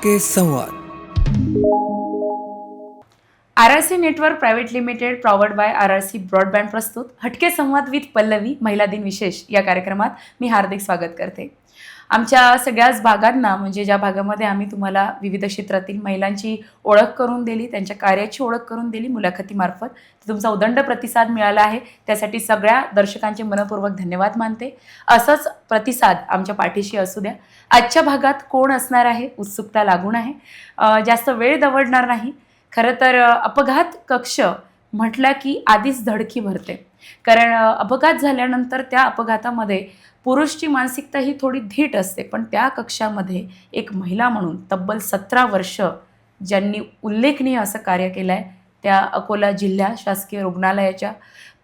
टक्के संवाद। R R C network private limited powered by R R C broadband प्रस्तुत. हटके संवाद विथ पल्लवी महिला दिन विशेष. या कार्यक्रमात मी हार्दिक स्वागत करते. आमच्या सगळ्याच भागांना म्हणजे ज्या भागामध्ये आम्ही तुम्हाला विविध क्षेत्रातील महिलांची ओळख करून दिली त्यांच्या कार्याची ओळख करून दिली मुलाखतीमार्फत तुमचा उदंड प्रतिसाद मिळाला आहे. त्यासाठी सगळ्या दर्शकांचे मनपूर्वक धन्यवाद मानते. असंच प्रतिसाद आमच्या पाठीशी असू द्या. आजच्या भागात कोण असणार आहे? उत्सुकता लागून आहे. जास्त वेळ दवडणार नाही. खरं तर अपघात कक्ष म्हटलं की आधीच धडकी भरते. कारण अपघात झाल्यानंतर त्या अपघातामध्ये पुरुषची मानसिकता ही थोडी धीट असते. पण त्या कक्षामध्ये एक महिला म्हणून तब्बल सतरा वर्ष ज्यांनी उल्लेखनीय असं कार्य केलं आहे त्या अकोला जिल्हा शासकीय रुग्णालयाच्या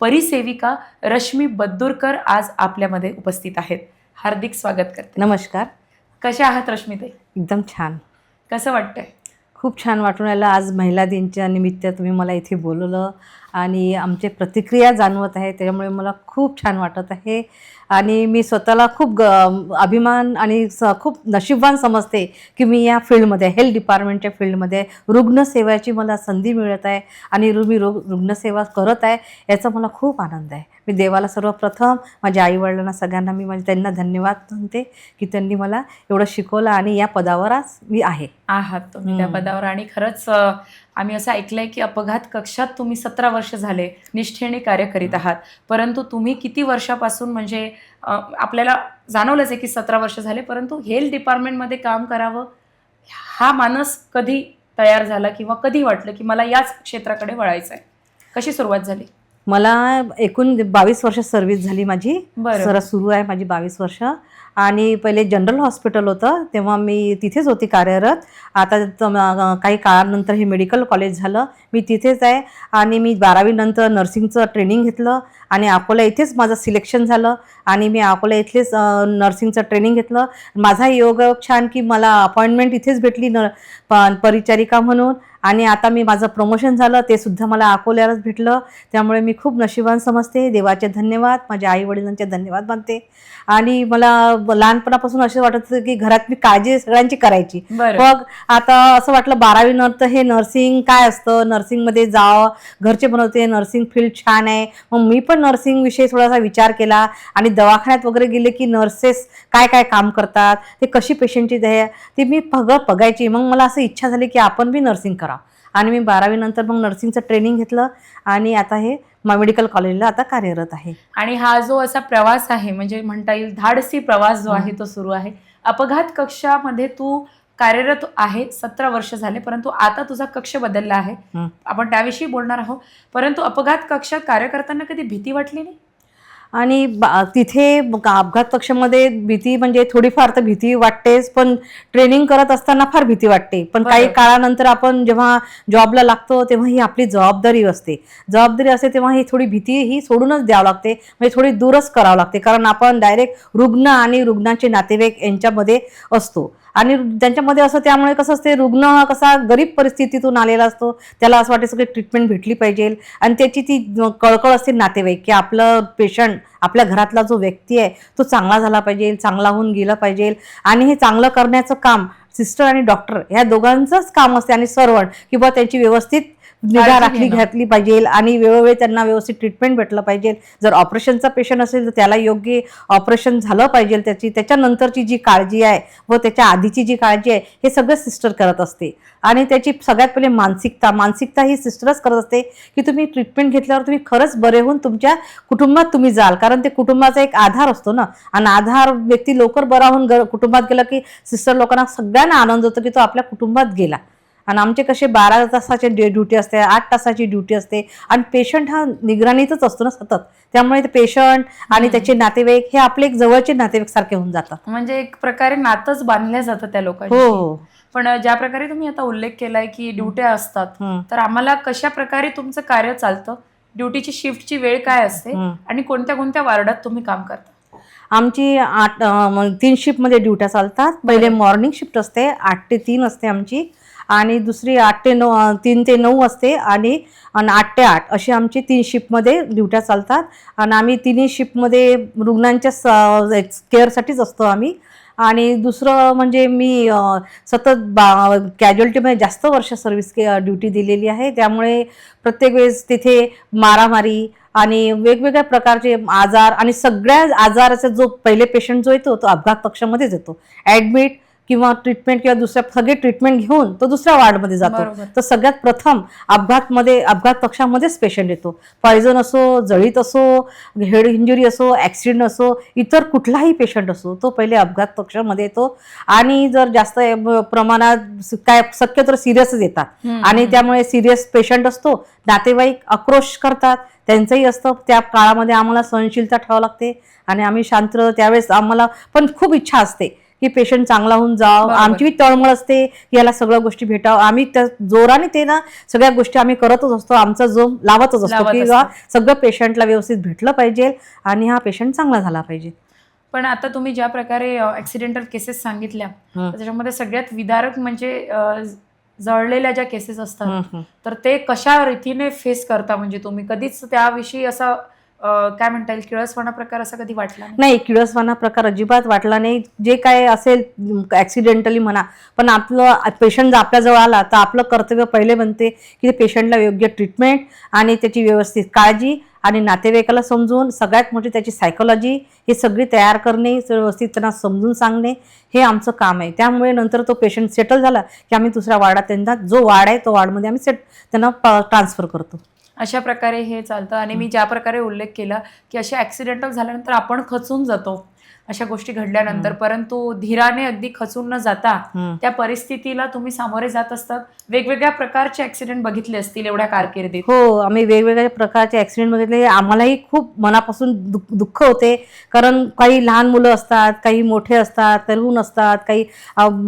परिसेविका रश्मी बद्दुरकर आज आपल्यामध्ये उपस्थित आहेत. हार्दिक स्वागत करते. नमस्कार. कशा आहात रश्मीताई? एकदम छान. कसं वाटतंय? खूप छान वाटून राहिलं. आज महिला दिनच्या निमित्त तुम्ही मला इथे बोलवलं. आणि आमचे प्रतिक्रिया जाणवत आहे त्याच्यामुळे मला खूप छान वाटत आहे. आणि मी स्वतःला खूप ग अभिमान आणि स खूप नशीबवान समजते की मी या फील्डमध्ये हेल्थ डिपार्टमेंटच्या फील्डमध्ये रुग्णसेवाची मला संधी मिळत आहे आणि रु- मी रोग रुग्णसेवा करत आहे याचा मला खूप आनंद आहे. मी देवाला सर्वप्रथम माझ्या आईवडिलांना सगळ्यांना मी म्हणजे त्यांना धन्यवाद म्हणते की त्यांनी मला एवढं शिकवलं आणि या पदावर आज मी आहे. आहात तुम्ही त्या. पदावर आणि खरंच आम्ही असं ऐकलंय की अपघात कक्षात तुम्ही सतरा वर्ष झाले निष्ठेने कार्य करीत आहात. परंतु तुम्ही किती वर्षापासून म्हणजे आपल्याला जाणवलंच आहे की सतरा वर्ष झाले परंतु हेल्थ डिपार्टमेंटमध्ये काम करावं हा मानस कधी तयार झाला किंवा कधी वाटलं की मला याच क्षेत्राकडे वळायचं आहे कशी सुरुवात झाली? मला एकूण बावीस वर्ष सर्व्हिस झाली माझी. सर सुरू आहे माझी बावीस वर्ष. आणि पहिले जनरल हॉस्पिटल होतं तेव्हा मी तिथेच होती कार्यरत. आता काही काळानंतर हे मेडिकल कॉलेज झालं. मी तिथेच आहे. आणि मी बारावीनंतर नर्सिंगचं ट्रेनिंग घेतलं. आणि अकोला इथेच माझं सिलेक्शन झालं. आणि मी अकोला इथलेच नर्सिंगचं ट्रेनिंग घेतलं. माझा योग छान की मला अपॉइंटमेंट इथेच भेटली न प- परिचारिका म्हणून. आणि आता मी माझं प्रमोशन झालं ते सुद्धा मला अकोल्यालाच भेटलं. त्यामुळे मी खूप नशिबान समजते. देवाचे धन्यवाद. माझ्या आई वडिलांचे धन्यवाद मानते. आणि मला लहानपणापासून असे वाटत होतं की घरात मी काळजी सगळ्यांची करायची. मग आता असं वाटलं बारावी नंतर हे नर्सिंग काय असतं? नर्सिंगमध्ये जावं. घरचे बनवते. नर्सिंग फील्ड छान आहे. मग मी पण नर्सिंग विषयी थोडासा विचार केला. आणि दवाखान्यात वगैरे गेले की नर्सेस काय काय काम करतात? ते कशी पेशंटची दया? ते मी सगळं बघायची मग मला असं इच्छा झाली की आपण बी नर्सिंग करावं. आणि मी बारावी नंतर मग नर्सिंगचं ट्रेनिंग घेतलं आणि आता हे मेडिकल कॉलेजला आता कार्यरत आहे. आणि हा जो असा प्रवास आहे म्हणजे म्हणता येईल धाडसी प्रवास जो आहे तो सुरू आहे. अपघात कक्षामध्ये तू कार्यरत आहे सतरा वर्ष झाले परंतु आता तुझा कक्ष बदलला आहे. आपण त्याविषयी बोलणार आहोत. परंतु अपघात कक्षात कार्य करताना कधी भीती वाटली नाही? आणि बा- तिथे अपघात कक्षामध्ये भीती म्हणजे थोडीफार तर भीती वाटतेच पण ट्रेनिंग करत असताना फार भीती वाटते. पण काही. काळानंतर आपण जेव्हा जॉबला लागतो तेव्हा ही आपली जबाबदारी असते. जबाबदारी असते तेव्हा ही थोडी भीती ही सोडूनच द्यावं लागते म्हणजे थोडी दूरच करावं लागते. कारण आपण डायरेक्ट रुग्ण आणि रुग्णाचे नातेवाईक यांच्यामध्ये असतो. आणि त्यांच्यामध्ये असं त्यामुळे कसं असते रुग्ण हा कसा गरीब परिस्थितीतून आलेला असतो त्याला असं वाटते सगळी ट्रीटमेंट भेटली पाहिजे. आणि त्याची ती कळकळ असते नातेवाईक की आपलं पेशंट आपल्या घरातला जो व्यक्ती आहे तो चांगला झाला पाहिजे चांगला होऊन गेला पाहिजे. आणि हे चांगलं करण्याचं काम सिस्टर आणि डॉक्टर ह्या दोघांचंच काम असते आणि सर्वण किंवा त्यांची व्यवस्थित निगा राखली. घातली पाहिजे आणि वेळोवेळी त्यांना व्यवस्थित ट्रीटमेंट भेटलं पाहिजे. जर ऑपरेशनचा पेशंट असेल तर त्याला योग्य ऑपरेशन झालं पाहिजे त्याची त्याच्यानंतरची जी काळजी आहे व त्याच्या आधीची जी काळजी आहे हे सगळं सिस्टर करत असते. आणि त्याची सगळ्यात पहिले मानसिकता मानसिकता ही सिस्टरच करत असते की तुम्ही ट्रीटमेंट घेतल्यावर तुम्ही खरंच बरे होऊन तुमच्या कुटुंबात तुम्ही जाल. कारण ते कुटुंबाचा एक आधार असतो ना. आणि आधार व्यक्ती लवकर बरा होऊन कुटुंबात गेला की सिस्टर लोकांना सगळ्यांना आनंद होतो की तो आपल्या कुटुंबात गेला. आणि आमचे कसे बारा तासाची ड्युटी असते आठ तासाची ड्युटी असते आणि पेशंट हा निगराणीतच असतो ना सतत. त्यामुळे ते पेशंट आणि. त्याचे नातेवाईक हे आपले एक जवळचे नातेवाईक सारखे होऊन जातात. म्हणजे एक प्रकारे नातंच बांधलं जातं त्या लोकांशी. हो. पण ज्या प्रकारे तुम्ही आता उल्लेख केलाय की ड्युट्या असतात. तर आम्हाला कशा प्रकारे तुमचं कार्य चालतं? ड्युटीची शिफ्टची वेळ काय असते. आणि कोणत्या कोणत्या वार्डात तुम्ही काम करता? आमची आठ तीन शिफ्टमध्ये ड्युट्या चालतात. पहिले मॉर्निंग शिफ्ट असते आठ ते तीन असते आमची. आणि दुसरी आठ ते नऊ तीन ते नऊ असते आणि आणि आठ ते आठ अशी आमची तीन शिफ्टमध्ये ड्युट्या चालतात. आणि आम्ही तिन्ही शिफ्टमध्ये रुग्णांच्या स केअरसाठीच असतो आम्ही. आणि दुसरं म्हणजे मी सतत बा कॅज्युअल्टीमध्ये जास्त वर्ष सर्व्हिस के ड्युटी दिलेली आहे. त्यामुळे प्रत्येक वेळेस तिथे मारामारी आणि वेगवेगळ्या प्रकारचे आजार आणि सगळ्या आजाराचा जो पहिले पेशंट जो येतो तो अपघात कक्षामध्येच येतो. ॲडमिट किंवा ट्रीटमेंट किंवा दुसऱ्या सगळे ट्रीटमेंट घेऊन तो दुसऱ्या वार्डमध्ये जातो. तर सगळ्यात प्रथम अपघातमध्ये अपघात कक्षामध्येच पेशंट येतो. पॉयझन असो जळीत असो हेड इंजुरी असो ॲक्सिडेंट असो इतर कुठलाही पेशंट असो तो पहिले अपघात कक्षामध्ये येतो. आणि जर जास्त प्रमाणात काय शक्यतो सिरियसच येतात. आणि. त्यामुळे सिरियस पेशंट असतो. नातेवाईक आक्रोश करतात. त्यांचंही असतं. त्या काळामध्ये आम्हाला सहनशीलता ठेवावं लागते. आणि आम्ही शांत त्यावेळेस आम्हाला पण खूप इच्छा असते. की पेशंट चांगला होऊन जावं. आमची तळमळ असते की याला सगळ्या गोष्टी भेटावं आम्ही त्या जोराने ते ना सगळ्या गोष्टी आम्ही करतच असतो आमचा जो लावतच असतो की सगळं पेशंटला व्यवस्थित भेटलं पाहिजे आणि हा पेशंट चांगला झाला पाहिजे पण आता तुम्ही ज्या प्रकारे ऍक्सिडेंटल केसेस सांगितल्या. त्याच्यामध्ये सगळ्यात विदारक म्हणजे जळलेल्या ज्या केसेस असतात. तर ते कशा रीतीने फेस करता म्हणजे तुम्ही कधीच त्याविषयी असा काय म्हणता येईल? किळसवाणा प्रकार असा कधी वाटला नाही? नाही किळसवाना प्रकार अजिबात वाटला नाही. जे काय असेल ॲक्सिडेंटली म्हणा. पण आपलं पेशंट जर आपल्याजवळ आला तर आपलं कर्तव्य पहिले बनते की पेशंटला योग्य ट्रीटमेंट आणि त्याची व्यवस्थित काळजी आणि नातेवाईकाला समजून सगळ्यात मोठी त्याची सायकोलॉजी हे सगळी तयार करणे व्यवस्थित त्यांना समजून सांगणे हे आमचं काम आहे. त्यामुळे नंतर तो पेशंट सेटल झाला की आम्ही दुसऱ्या वार्डात त्यांना जो वार्ड आहे तो वार्डमध्ये आम्ही सेट त्यांना ट्रान्सफर करतो. अशा प्रकारे हे चालतं. आणि मी ज्या प्रकारे उल्लेख केला की असे ऍक्सिडेंटल झाल्यानंतर आपण खचून जातो. अशा गोष्टी घडल्यानंतर. परंतु धीराने अगदी खचून न जाता. त्या परिस्थितीला तुम्ही सामोरे जात असतात. वेगवेगळ्या प्रकारचे ऍक्सिडेंट बघितले असतील एवढ्या कारकिर्दीत. हो आम्ही वेगवेगळ्या प्रकारचे ॲक्सिडेंट बघितले. आम्हालाही खूप मनापासून दुःख होते. कारण काही लहान मुलं असतात काही मोठे असतात तरुण असतात काही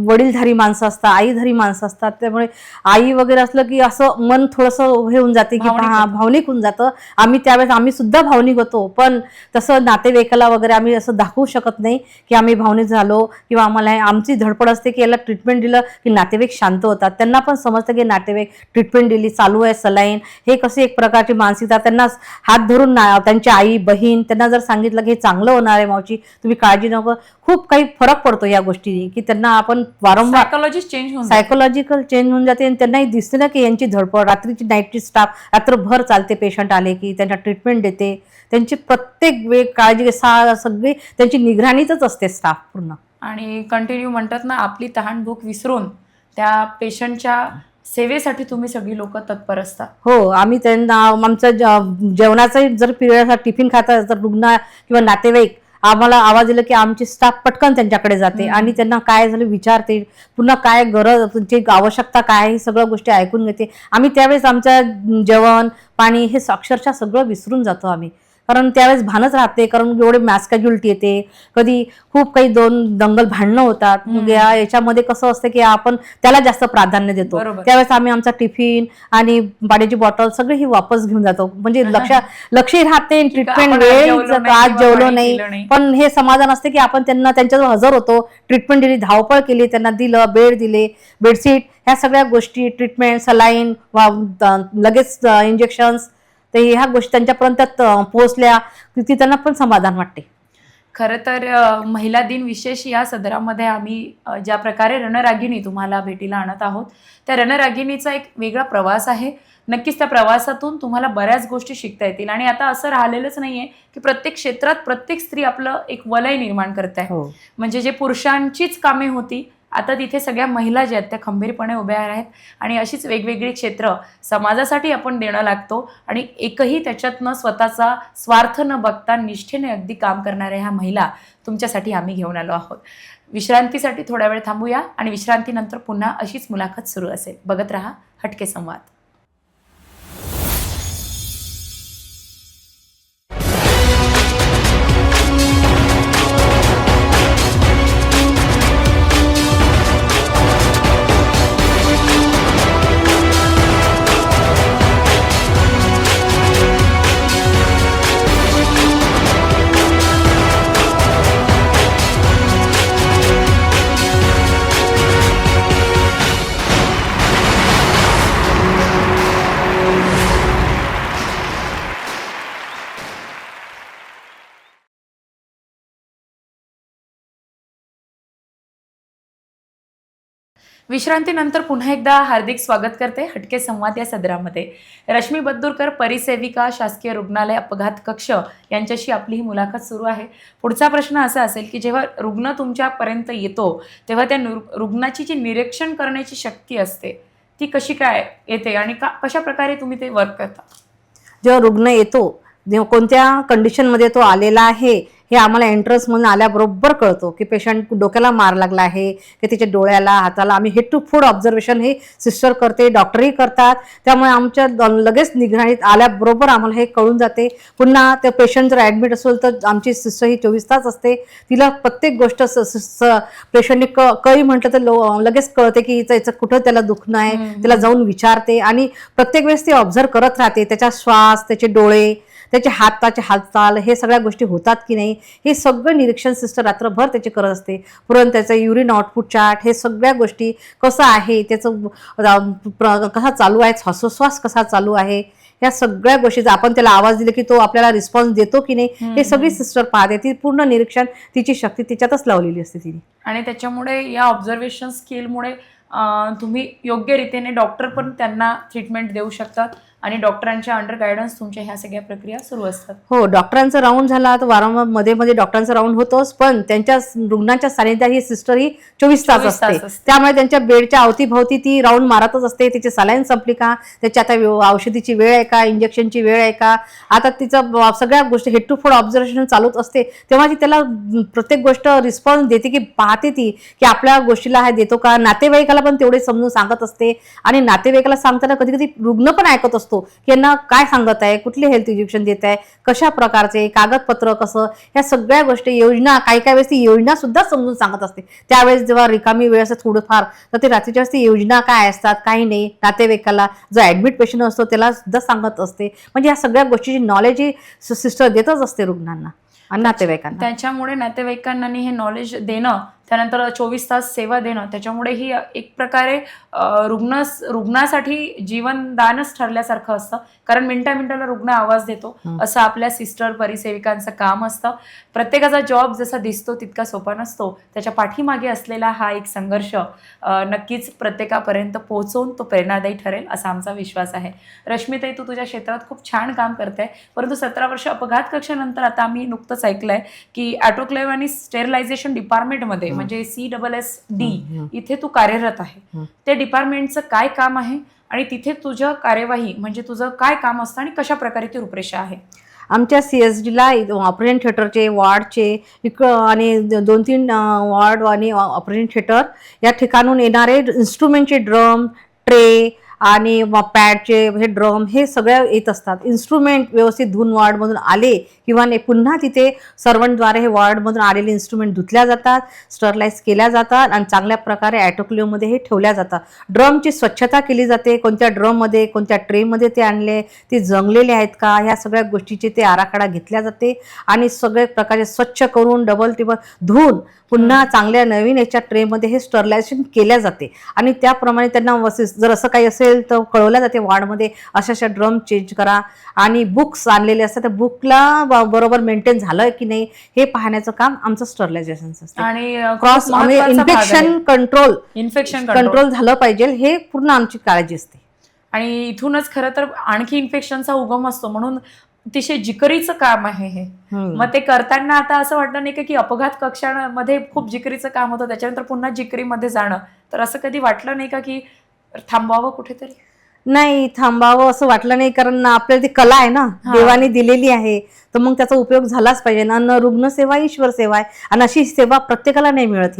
वडीलधारी माणसं असतात आईधारी माणसं असतात. त्यामुळे आई वगैरे असलं की असं मन थोडंसं हे होऊन जाते की हा. भावनिक होऊन जातं. आम्ही त्यावेळेस आम्ही सुद्धा भावनिक होतो. पण तसं नातेवाईकाला वगैरे आम्ही असं दाखवू शकत नाही की आम्ही भावनिक झालो किंवा आम्हाला आमची धडपड असते की याला ट्रीटमेंट दिलं की नातेवाईक शांत होतात. त्यांना पण समजतं की नातेवाईक ट्रीटमेंट दिली चालू आहे सलाईन. हे कसे एक प्रकारची मानसिकता त्यांना हात धरून ना त्यांची आई बहीण त्यांना जर सांगितलं की हे चांगलं होणार आहे मावची तुम्ही काळजी नको. खूप काही फरक पडतो या गोष्टीने की त्यांना आपण वारंवार सायकोलॉजी चेंज होऊन. सायकोलॉजिकल चेंज होऊन जाते आणि त्यांनाही दिसते ना की यांची धडपड रात्रीची नाईटची स्टाफ रात्रभर चालते पेशंट आले की त्यांना ट्रीटमेंट देते. त्यांची प्रत्येक वेळ काळजी सगळी त्यांची निगराणीतच असते स्टाफ पूर्ण. आणि कंटिन्यू म्हणतात ना आपली तहान भूक विसरून त्या पेशंटच्या सेवेसाठी तुम्ही सगळी लोक तत्पर असता हो आम्ही त्यांना आमचं ज- जेवणाचाही जर पिरियड टिफिन खाता जर रुग्ण किंवा नातेवाईक आम्हाला आवाज दिला की आमची स्टाफ पटकन त्यांच्याकडे जाते. आणि त्यांना काय झालं विचारते पुन्हा काय गरज त्यांची आवश्यकता काय हे सगळ्या गोष्टी ऐकून घेते. आम्ही त्यावेळेस आमचं जेवण पाणी हे अक्षरशः सगळं विसरून जातो आम्ही. कारण त्यावेळेस भानच राहते कारण एवढे मॅस कॅज्युलिटी येते कधी खूप काही दोन दंगल भांडणं होतात मग. या याच्यामध्ये कसं असतं की आपण त्याला जास्त प्राधान्य देतो. त्यावेळेस आम्ही आमचा टिफिन आणि पाण्याची बॉटल सगळी ही वापस घेऊन जातो म्हणजे लक्ष लक्षही राहते ट्रीटमेंट वेळ आज जेवलो पाणी नाही. पण हे समाधान असते की आपण त्यांना त्यांच्याजवळ हजर होतो ट्रीटमेंट दिली धावपळ केली त्यांना दिलं बेड दिले बेडशीट ह्या सगळ्या गोष्टी ट्रीटमेंट सलाईन लगेच इंजेक्शन्स तर ह्या गोष्टी त्यांच्यापर्यंत पोहोचल्या की त्यांना पण समाधान वाटते. खरं तर महिला दिन विशेष या सदरामध्ये आम्ही ज्या प्रकारे रणरागिणी तुम्हाला भेटीला आणत आहोत त्या रणरागिणीचा एक वेगळा प्रवास आहे. नक्कीच त्या प्रवासातून तुम्हाला बऱ्याच गोष्टी शिकता येतील. आणि आता असं राहिलेलंच नाहीये की प्रत्येक क्षेत्रात प्रत्येक स्त्री आपलं एक वलय निर्माण करते हो. म्हणजे जे पुरुषांचीच कामे होती आता तिथे सगळ्या महिला ज्या आहेत त्या खंबीरपणे उभ्या आहेत आणि अशीच वेगवेगळी क्षेत्र समाजासाठी आपण देणं लागतो आणि एकही त्याच्यातनं स्वतःचा स्वार्थ न बघता निष्ठेने अगदी काम करणाऱ्या ह्या महिला तुमच्यासाठी आम्ही घेऊन आलो आहोत. विश्रांतीसाठी थोडा वेळ थांबूया आणि विश्रांतीनंतर पुन्हा अशीच मुलाखत सुरू असेल. बघत रहा हटके संवाद. विश्रांतीनंतर पुन्हा एकदा हार्दिक स्वागत करते हटके संवाद या सदरामध्ये. रश्मी बद्दूरकर परिसेविका शासकीय रुग्णालय अपघात कक्ष यांच्याशी आपली ही मुलाखत सुरू आहे. पुढचा प्रश्न असा असेल की जेव्हा रुग्ण तुमच्यापर्यंत येतो तेव्हा त्या रुग्णाची जी निरीक्षण करण्याची शक्ती असते ती कशी काय येते आणि का कशा प्रकारे तुम्ही ते वर्क करता? जेव्हा रुग्ण येतो कोणत्या कंडिशनमध्ये तो आलेला आहे हे आम्हाला एंट्रन्स म्हणून आल्याबरोबर कळतो की पेशंट डोक्याला मार लागला आहे की त्याच्या डोळ्याला हाताला. आम्ही हेड टू फूड ऑब्झर्वेशन हे सिस्टर करते डॉक्टरही करतात. त्यामुळे आमच्या लगेच निगराणीत आल्याबरोबर आम्हाला हे कळून जाते. पुन्हा त्या पेशंट जर ॲडमिट असेल तर आमची सिस्टर ही चोवीस तास असते. तिला प्रत्येक गोष्ट पेशंटने क कळी म्हटलं तर लो- लगेच कळते की हिचं याचं कुठं त्याला दुखणं आहे. त्याला जाऊन विचारते आणि प्रत्येक वेळेस ती ऑब्झर्व करत राहते. त्याचा श्वास त्याचे डोळे त्याचे हाताचे हालचाल हे सगळ्या गोष्टी होतात की नाही हे सगळं निरीक्षण सिस्टर रात्रभर त्याचे करत असते. पुरण त्याचं युरिन आउटपुट चार्ट हे सगळ्या गोष्टी कसं आहे त्याचं कसा चालू आहे श्वासोश्वास कसा चालू आहे या सगळ्या गोष्टीचा आपण त्याला आवाज दिला की तो आपल्याला रिस्पॉन्स देतो की नाही हे सगळी सिस्टर पाहते. ती पूर्ण निरीक्षण तिची शक्ती तिच्यातच लावलेली असते तिने. आणि त्याच्यामुळे या ऑब्झर्वेशन स्किलमुळे तुम्ही योग्य रीतीने डॉक्टर पण त्यांना ट्रीटमेंट देऊ शकतात. आणि डॉक्टरांच्या अंडर गायडन्स तुमच्या ह्या सगळ्या प्रक्रिया सुरू असतात. हो डॉक्टरांचा राऊंड झाला तर वारंवारमध्ये मध्ये डॉक्टरांचा राऊंड होतोच पण त्यांच्या रुग्णाच्या सानिध्यात ही सिस्टर ही चोवीस तास 24 तास असते. त्यामुळे त्यांच्या बेडच्या अवतीभवती ती राऊंड मारतच असते तिची सलाईन संपली का त्याची आता औषधीची वेळ आहे का इंजेक्शनची वेळ आहे का आता तिचं सगळ्या गोष्टी हेड टू फूड ऑब्झर्वेशन चालूच असते तेव्हा ती त्याला प्रत्येक गोष्ट रिस्पॉन्स देते की पाहते ती की आपल्या गोष्टीला हा देतो का नातेवाईकाला पण तेवढे समजून सांगत असते. आणि नातेवाईकाला सांगताना कधी कधी रुग्ण पण ऐकत असतो. की यांना काय सांगत आहे? कुठले हेल्थ इंजेक्शन देत आहे? कशा प्रकारचे? कागदपत्र कसं? ह्या सगळ्या गोष्टी योजना काही काही वेळेस ती योजना सुद्धा समजून सांगत असते. त्यावेळेस जेव्हा रिकामी वेळ असते थोडंफार तर ते रात्रीच्या वेळेस ती योजना काय असतात काही नाही. नातेवाईकाला जो ऍडमिट पेशंट असतो त्याला सुद्धा सांगत असते. म्हणजे या सगळ्या गोष्टीची नॉलेज ही सिस्टर देतच असते रुग्णांना आणि नातेवाईकांना. त्याच्यामुळे नातेवाईकांना हे नॉलेज देणं त्यानंतर चोवीस तास सेवा देणं त्याच्यामुळे ही एक प्रकारे रुग्ण रुग्णासाठी जीवनदानच ठरल्यासारखं असतं. कारण मिनटा मिनिटाला रुग्ण आवाज देतो. असं आपल्या सिस्टर परिसेविकांचं काम असतं. प्रत्येकाचा जॉब जसा दिसतो तितका सोपा नसतो. त्याच्या पाठीमागे असलेला हा एक संघर्ष नक्कीच प्रत्येकापर्यंत पोहोचवून तो प्रेरणादायी ठरेल असा आमचा विश्वास आहे. रश्मीताई तू तुझ्या क्षेत्रात खूप छान काम करते परंतु सतरा वर्ष अपघात कक्षानंतर आता आम्ही नुकतंच ऐकलंय की ॲटोक्लेव्ह आणि स्टेरिलायझेशन डिपार्टमेंटमध्ये म्हणजे सी डबल एस डी. इथे तू कार्यरत आहे. त्या डिपार्टमेंटचं काय काम आहे आणि तिथे तुझं कार्यवाही म्हणजे तुझं काय काम असतं आणि कशा प्रकारे ती रूपरेषा आहे आमच्या सी एस डीला ऑपरेशन थिएटरचे वॉर्डचे इक आणि दोन तीन वॉर्ड आणि ऑपरेशन थिएटर या ठिकाणून येणारे इन्स्ट्रुमेंटचे ड्रम ट्रे आणि पॅडचे हे ड्रम हे सगळ्या येत असतात. इन्स्ट्रुमेंट व्यवस्थित धुवून वॉर्डमधून आले किंवा नाही पुन्हा तिथे सर्वंटद्वारे हे वॉर्डमधून आलेले इन्स्ट्रुमेंट धुतल्या जातात स्टरलाइज केल्या जातात आणि चांगल्या प्रकारे ॲटोक्लिओमध्ये हे ठेवल्या जातात. ड्रमची स्वच्छता केली जाते. कोणत्या ड्रममध्ये कोणत्या ट्रेमध्ये ते आणले ते जंगलेले आहेत का ह्या सगळ्या गोष्टीचे ते आराखडा घेतल्या जाते आणि सगळे प्रकारे स्वच्छ करून डबल टिबल धुवून पुन्हा चांगल्या नवीन याच्या ट्रेमध्ये हे स्टरलायझेशन केल्या जाते. आणि त्याप्रमाणे त्यांना वसिस जर असं काही असेल तर कळवल्या जाते वॉर्डमध्ये अशा अशा ड्रम चेंज करा. आणि बुक्स आणलेले असतात त्या बुकला बरोबर मेंटेन झालं की नाही हे पाहण्याचं काम आमचं स्टरलायझेशनचं असतं. आणि cross. Infection control infection control झालं पाहिजे हे पूर्ण आमची काळजी असते. आणि इथूनच खरं तर आणखी इन्फेक्शनचा उगम असतो. म्हणून अतिशय जिकरीचं काम आहे हे. मग ते करताना आता असं वाटलं नाही का की अपघात कक्षामध्ये खूप जिकरीचं काम होतं. त्याच्यानंतर पुन्हा जिकरीमध्ये जाणं. तर असं कधी वाटलं नाही का की थांबवावं कुठेतरी नाही थांबावं असं वाटलं नाही कारण आपल्याला ती कला आहे ना. देवाने दिलेली आहे तर मग त्याचा उपयोग झालाच पाहिजे. ना न रुग्णसेवा ईश्वर सेवा आहे. आणि अशी सेवा प्रत्येकाला नाही मिळत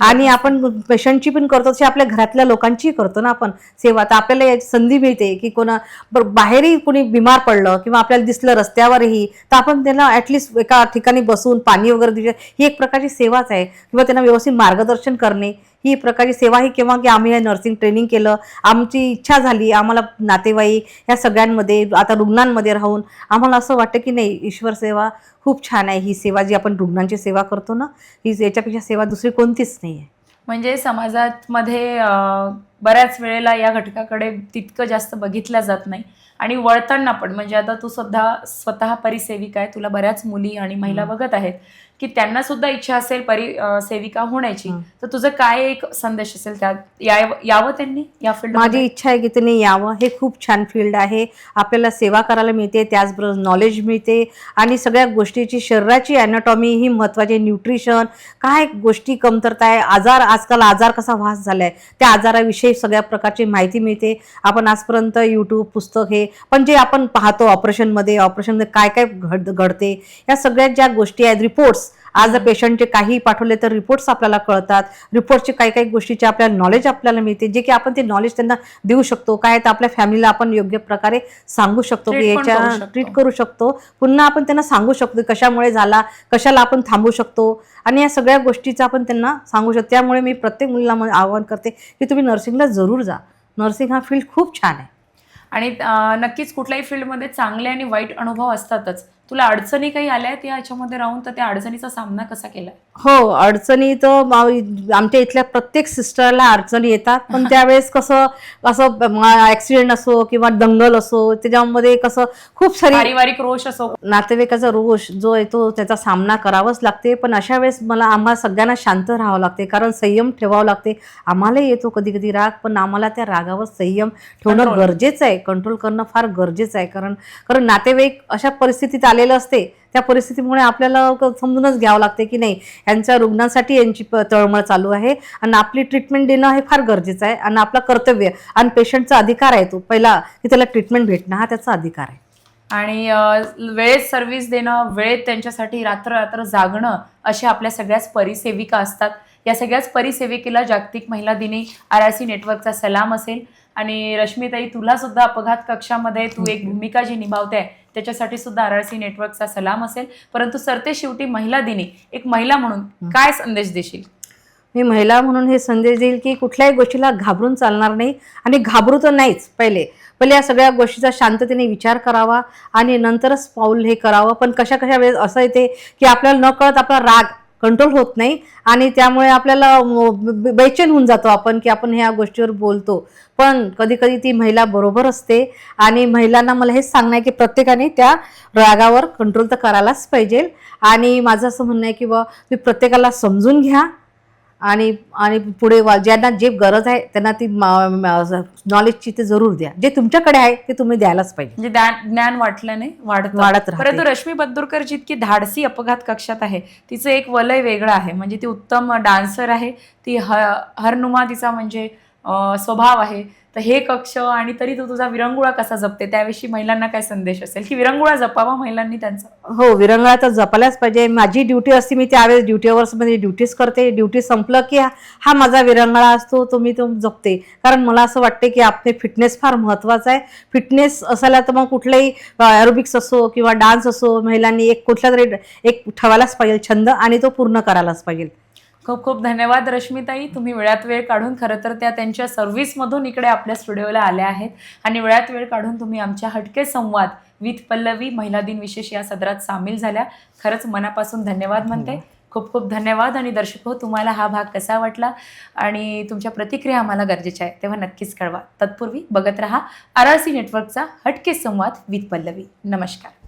आणि आपण पेशंटची पण करतो तशी आपल्या घरातल्या लोकांची करतो ना आपण सेवा. तर आपल्याला याची संधी मिळते की कोणा बाहेरही कोणी बिमार पडलं किंवा आपल्याला दिसलं रस्त्यावरही तर आपण त्याला ऍटलिस्ट एका ठिकाणी बसून पाणी वगैरे देऊ ही एक प्रकारची सेवाच आहे. किंवा त्यांना व्यवस्थित मार्गदर्शन करणे. ही प्रकारची सेवा ही किंवा की आम्ही हे नर्सिंग ट्रेनिंग केलं. आमची इच्छा झाली. आम्हाला नातेवाईक या सगळ्यांमध्ये आता रुग्णांमध्ये राहून आम्हाला असं वाटतं की नाही ईश्वर सेवा खूप छान आहे. ही सेवा जी आपण रुग्णांची सेवा करतो ना ही याच्यापेक्षा सेवा दुसरी कोणतीच नाही आहे म्हणजे समाजात मध्ये अं, बऱ्याच वेळेला या घटकाकडे तितकं जास्त बघितलं जात नाही. आणि वळताना पण म्हणजे आता तू सुद्धा स्वतः परिसेविका आहे तुला बऱ्याच मुली आणि महिला. बघत आहेत. की त्यांना सुद्धा इच्छा असेल परी सेविका होण्याची. तर तुझं काय एक संदेश असेल त्यात? यावं त्यांनी? या फील्ड माझी इच्छा आहे की त्यांनी यावं. हे खूप छान फील्ड आहे. आपल्याला सेवा करायला मिळते त्याचबरोबर नॉलेज मिळते. आणि सगळ्या गोष्टीची शरीराची अॅनाटॉमी ही महत्त्वाची न्यूट्रिशन काय गोष्टी कमतरता आहे? आजार आजकाल आजार कसा वास झाला आहे त्या आजाराविषयी सगळ्या प्रकारची माहिती मिळते. आपण आजपर्यंत यूट्यूब पुस्तक हे पण जे आपण पाहतो ऑपरेशनमध्ये ऑपरेशनमध्ये काय काय घड घडते? या सगळ्या ज्या गोष्टी आहेत रिपोर्ट्स आज जर पेशंटचे काही पाठवले तर रिपोर्ट्स आपल्याला कळतात. रिपोर्टचे काही काही गोष्टीचे आपल्याला नॉलेज आपल्याला मिळते. जे की आपण ते नॉलेज त्यांना देऊ शकतो. काय तर आपल्या फॅमिलीला आपण योग्य प्रकारे सांगू शकतो की याच्या. ट्रीट करू शकतो. पुन्हा आपण त्यांना सांगू शकतो कशामुळे झाला कशाला आपण थांबू शकतो. आणि या सगळ्या गोष्टीचं आपण त्यांना सांगू शकतो. त्यामुळे मी प्रत्येक मुलीला आवाहन करते की तुम्ही नर्सिंगला जरूर जा. नर्सिंग हा फील्ड खूप छान आहे. आणि नक्कीच कुठल्याही फील्डमध्ये चांगले आणि वाईट अनुभव असतातच. तुला अडचणी काही आल्या आहेत या याच्यामध्ये राहून? तर त्या अडचणीचा सामना कसा केलाय हो अडचणी तर आमच्या इथल्या प्रत्येक सिस्टरला अडचणी येतात. पण त्यावेळेस कसं असं ऍक्सिडेंट असो किंवा दंगल असो त्याच्यामध्ये कसं खूप सारी पारिवारिक रोष असो. नातेवाईकाचा रोष जो येतो त्याचा सामना करावाच लागते. पण अशा वेळेस मला आम्हाला सगळ्यांना शांत राहावं लागते. कारण संयम ठेवावं लागते. आम्हालाही येतो कधी कधी राग पण आम्हाला त्या रागावर संयम ठेवणं. गरजेचं आहे. कंट्रोल करणं फार गरजेचं आहे. कारण कारण नातेवाईक अशा परिस्थितीत आलेलं असते त्या परिस्थितीमुळे आपल्याला समजूनच घ्यावं लागते की नाही यांच्या रुग्णांसाठी यांची तळमळ चालू आहे आणि आपली ट्रीटमेंट देणं हे फार गरजेचं आहे आणि आपलं कर्तव्य आणि पेशंटचा अधिकार आहे तो. पहिला की त्याला ट्रीटमेंट भेटणं हा त्याचा अधिकार आहे. आणि वेळेत सर्व्हिस देणं वेळेत त्यांच्यासाठी रात्र रात्र जागणं अशा आपल्या सगळ्याच परिसेविका असतात. या सगळ्याच परिसेविकेला जागतिक महिला दिनी आर आर सी नेटवर्कचा सलाम असेल. आणि रश्मीताई तुला सुद्धा अपघात कक्षामध्ये तू एक भूमिका जी निभावते त्याच्यासाठी सुद्धा आर आर सी नेटवर्कचा सलाम असेल. परंतु सरते शेवटी महिला दिनी एक महिला म्हणून काय संदेश देशील? मी महिला म्हणून हे संदेश देईल की कुठल्याही गोष्टीला घाबरून चालणार नाही आणि घाबरू तर नाहीच पहिले. पहिले या सगळ्या गोष्टीचा शांततेने विचार करावा आणि नंतरच पाऊल हे करावं. पण कशा कशा वेळेस असं येते की आपल्याला न कळत आपला राग कंट्रोल होत नाही. आणि त्यामुळे आपल्याला बेचैन होऊन जातो आपण की आपण ह्या गोष्टीवर बोलतो. पण कधी कधी ती महिला बरोबर असते. आणि महिलांना मला हेच सांगणं आहे की प्रत्येकाने त्या रागावर कंट्रोल तर करायलाच पाहिजे. आणि माझं असं म्हणणं आहे की बा तुम्ही प्रत्येकाला समजून घ्या. आणि आणि पुढे ज्यांना जे गरज आहे त्यांना ती नॉलेजची ते जरूर द्या. जे तुमच्याकडे आहे ते तुम्ही द्यायलाच पाहिजे. म्हणजे ज्ञान वाटल्याने वाढत. वाढत. परंतु रश्मी बद्दुरकर जितकी धाडसी अपघात कक्षात आहे तिचं एक वलय वेगळं आहे. म्हणजे ती उत्तम डान्सर आहे. ती ह हरनुमा तिचा म्हणजे स्वभाव आहे. तर हे कक्ष आणि तरी तू तुझा विरंगुळा कसा जपते? त्याविषयी महिलांना काय संदेश असेल? की विरंगुळा जपावा महिलांनी त्यांचा? हो विरंगुळा तर जपायलाच पाहिजे. माझी ड्युटी असते मी त्यावेळेस ड्युटी म्हणजे ड्युटीज करते. ड्युटी संपलं की हा- माझा विरंगुळा असतो तो मी तो जपते. कारण मला असं वाटते की आपले फिटनेस फार महत्त्वाचा आहे. फिटनेस असायला तर मग कुठलंही ॲरोबिक्स असो किंवा डान्स असो महिलांनी एक कुठला तरी एक ठेवायलाच पाहिजे छंद आणि तो पूर्ण करायलाच पाहिजे. खूप खूप धन्यवाद रश्मिताई. तुम्ही वेळात वेळ काढून खरं तर त्या त्यांच्या सर्व्हिसमधून इकडे आपल्या स्टुडिओला आल्या आहेत. आणि वेळात वेळ काढून तुम्ही आमच्या हटके संवाद विथ पल्लवी महिला दिन विशेष या सदरात सामील झाल्या. खरंच मनापासून धन्यवाद म्हणते. खूप खूप धन्यवाद आणि दर्शक हो तुम्हाला हा भाग कसा वाटला? आणि तुमच्या प्रतिक्रिया आम्हाला गरजेच्या आहेत तेव्हा नक्कीच कळवा. तत्पूर्वी बघत रहा आर आर सी नेटवर्कचा हटके संवाद विथ पल्लवी. नमस्कार.